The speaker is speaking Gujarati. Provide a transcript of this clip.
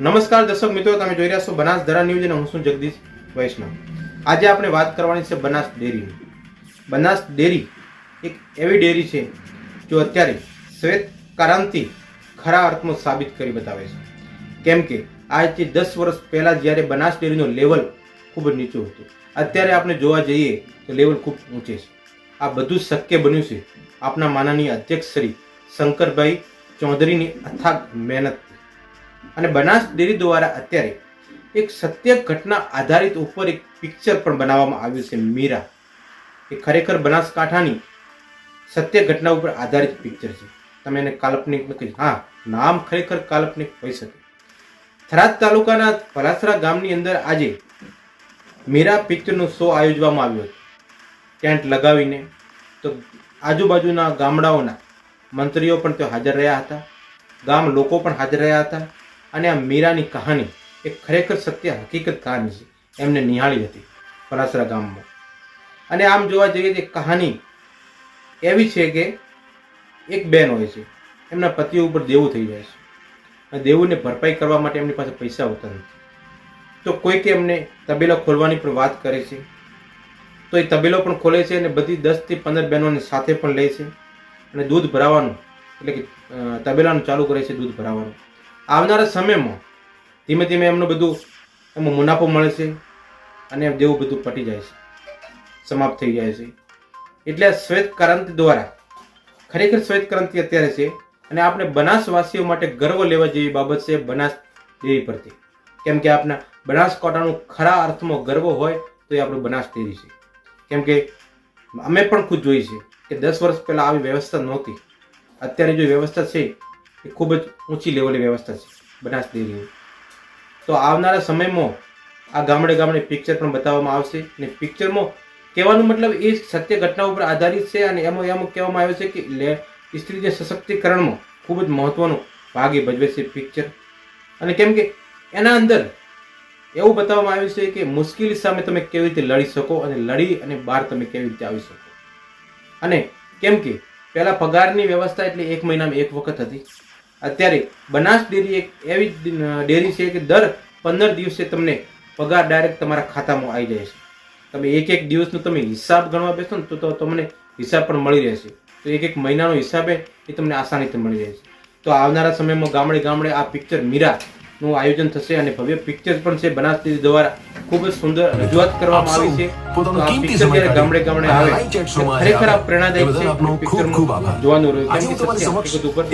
નમસ્કાર દર્શક મિત્રો, તમે જોઈ રહ્યા છો બનાસ ધરા ન્યૂઝ અને હું છું જગદીશ વૈષ્ણવ. આજે આપણે વાત કરવાની છે બનાસ ડેરીની. બનાસ ડેરી એક એવી ડેરી છે જો અત્યારે શ્વેત ક્રાંતિ ખરા અર્થમાં સાબિત કરી બતાવે છે. કેમ કે આજથી દસ વર્ષ પહેલાં જ્યારે બનાસ ડેરીનું લેવલ ખૂબ જ નીચું હતું. અત્યારે આપણે જોવા જઈએ તો લેવલ ખૂબ ઊંચે છે. આ બધું શક્ય બન્યું છે આપના માનનીય અધ્યક્ષ શ્રી શંકરભાઈ ચૌધરીની અથાગ મહેનતથી. અને બનાસ ડેરી દ્વારા અત્યારે એક સત્ય ઘટના આધારિત ઉપર એક પિક્ચર પણ બનાવવામાં આવ્યું છે મીરા. એ ખરેખર બનાસકાંઠાની સત્ય ઘટના ઉપર આધારિત પિક્ચર છે. તમે એને કાલ્પનિક નથી હા, નામ ખરેખર કાલ્પનિક હોઈ શકે. થરાદ તાલુકાના પલાસરા ગામની અંદર આજે મીરા પિક્ચરનો શો આયોજવામાં આવ્યો હતો. ટેન્ટ લગાવીને તો આજુબાજુના ગામડાઓના મંત્રીઓ પણ ત્યાં હાજર રહ્યા હતા. ગામ લોકો પણ હાજર રહ્યા હતા. અને આ મીરાની કહાની એ ખરેખર સત્ય હકીકત કહાની છે. એમને નિહાળી હતી પલાસરા ગામમાં. અને આમ જોવા જઈએ તો કહાની એવી છે કે એક બેન હોય છે. એમના પતિ ઉપર દેવું થઈ જાય છે. અને દેવુંને ભરપાઈ કરવા માટે એમની પાસે પૈસા હોતા નથી. તો કોઈકે એમને તબેલો ખોલવાની પણ વાત કરે છે. તો એ તબેલો પણ ખોલે છે અને બધી દસથી પંદર બહેનોને સાથે પણ લે છે. અને દૂધ ભરાવાનું એટલે કે તબેલાનું ચાલુ કરે છે દૂધ ભરાવાનું. આવનારા સમયમાં ધીમે ધીમે એમનું બધું એમાં મુનાફો મળે છે અને જેવું બધું પટી જાય છે, સમાપ્ત થઈ જાય છે. એટલે શ્વેત ક્રાંતિ દ્વારા ખરેખર શ્વેત ક્રાંતિ અત્યારે છે અને આપણે બનાસવાસીઓ માટે ગર્વ લેવા જેવી બાબત છે બનાસ ડેરી પરથી. કેમ કે આપણા બનાસકાંઠાનું ખરા અર્થમાં ગર્વ હોય તો એ આપણું બનાસ ડેરી છે. કેમ કે અમે પણ ખુદ જોઈ છે કે દસ વર્ષ પહેલાં આવી વ્યવસ્થા નહોતી. અત્યારે જો વ્યવસ્થા છે એ ખૂબ જ ઊંચી લેવલે વ્યવસ્થા છે, બનાસ ડેરીની. તો આવનારા સમયમાં આ ગામડે ગામડે પિક્ચર પણ બતાવવામાં આવશે અને પિક્ચરમાં કહેવાનું મતલબ એ સત્ય ઘટના ઉપર આધારિત છે અને એમાં એમાં કહેવામાં આવ્યું છે કે સ્ત્રી જે સશક્તિકરણમાં ખૂબ જ મહત્વનો ભાગ એ ભજવે છે પિક્ચર અને કેમ કે એના અંદર એવું બતાવવામાં આવ્યું છે કે મુશ્કેલી સામે તમે કેવી રીતે લડી શકો અને લડી અને બહાર તમે કેવી રીતે આવી શકો. અને કેમ કે પહેલાં પગારની વ્યવસ્થા એટલે એક મહિનામાં એક વખત હતી. અત્યારે બનાસ ડેરી એક એવી ડેરી છે કે દર પંદર દિવસે તમને પગાર ડાયરેક્ટ તમારા ખાતામાં આવી જાય છે. તમે એક એક દિવસનો તમે હિસાબ ગણવા બેસો ને તો તમને હિસાબ પણ મળી રહેશે. તો એક એક મહિનાનો હિસાબે એ તમને આસાનીથી મળી રહેશે તો આવનારા સમયમાં ગામડે ગામડે આ પિક્ચર મીરાનું આયોજન થશે અને ભવ્ય પિક્ચર પણ છે બનાસ ડેરી દ્વારા ખૂબ જ સુંદર રજૂઆત કરવામાં આવી છે તો પોતાનો આ પિક્ચર સમય જ્યારે ગામડે ગામડે આવે ખરેખર આ. પ્રેરણાદાયક છે પિક્ચરનું ખૂબ આભાર. જોવાનું રહ્યું સત્ય સમક્ષ હકીકત ઉપર